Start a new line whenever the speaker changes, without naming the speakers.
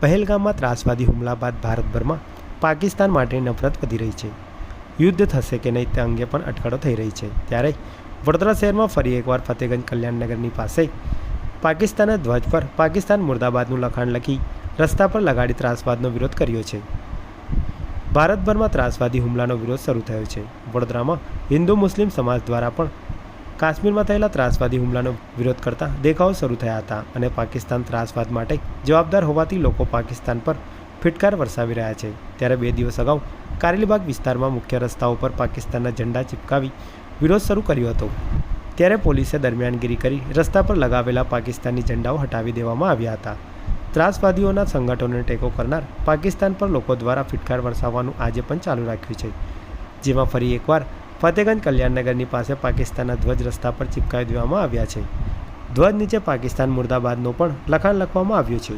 પહેલગામમાં ત્રાસવાદી હુમલા બાદ ભારતભરમાં પાકિસ્તાન માટે નફરત વધી રહી છે. યુદ્ધ થશે કે નહીં તે અંગે પણ અટકળો થઈ રહી છે. ત્યારે વડોદરા શહેરમાં ફરી એકવાર ફતેગંજ કલ્યાણનગરની પાસે પાકિસ્તાનના ધ્વજ પર પાકિસ્તાન મુર્દાબાદનું લખાણ લખી રસ્તા પર લગાડી ત્રાસવાદનો વિરોધ કર્યો છે. ભારતભરમાં ત્રાસવાદી હુમલાનો વિરોધ શરૂ થયો છે. વડોદરામાં હિન્દુ મુસ્લિમ સમાજ દ્વારા પણ કાશ્મીરમાં થયેલા ત્રાસવાદી હુમલાનો વિરોધ કરતા દેખાવો શરૂ થયા હતા અને પાકિસ્તાન ત્રાસવાદ માટે જવાબદાર હોવાથી લોકો પાકિસ્તાન પર ફિટકાર વરસાવી રહ્યા છે. ત્યારે બે દિવસ અગાઉ કારેલીબાગ વિસ્તારમાં મુખ્ય રસ્તાઓ પર પાકિસ્તાનના ઝંડા ચિપકાવી વિરોધ શરૂ કર્યો હતો. ત્યારે પોલીસે દરમિયાનગીરી કરી રસ્તા પર લગાવેલા પાકિસ્તાની ઝંડાઓ હટાવી દેવામાં આવ્યા હતા. ત્રાસવાદીઓના સંગઠનોને ટેકો કરનાર પાકિસ્તાન પર લોકો દ્વારા ફિટકાર વરસાવવાનું આજે પણ ચાલુ રાખ્યું છે. જેમાં ફરી એકવાર ફતેગંજ કલ્યાણનગરની પાસે પાકિસ્તાનના ધ્વજ રસ્તા પર ચિપકાવી દેવામાં આવ્યા છે. ધ્વજ નીચે પાકિસ્તાન મુર્દાબાદનો પણ લખાણ લખવામાં આવ્યું છે.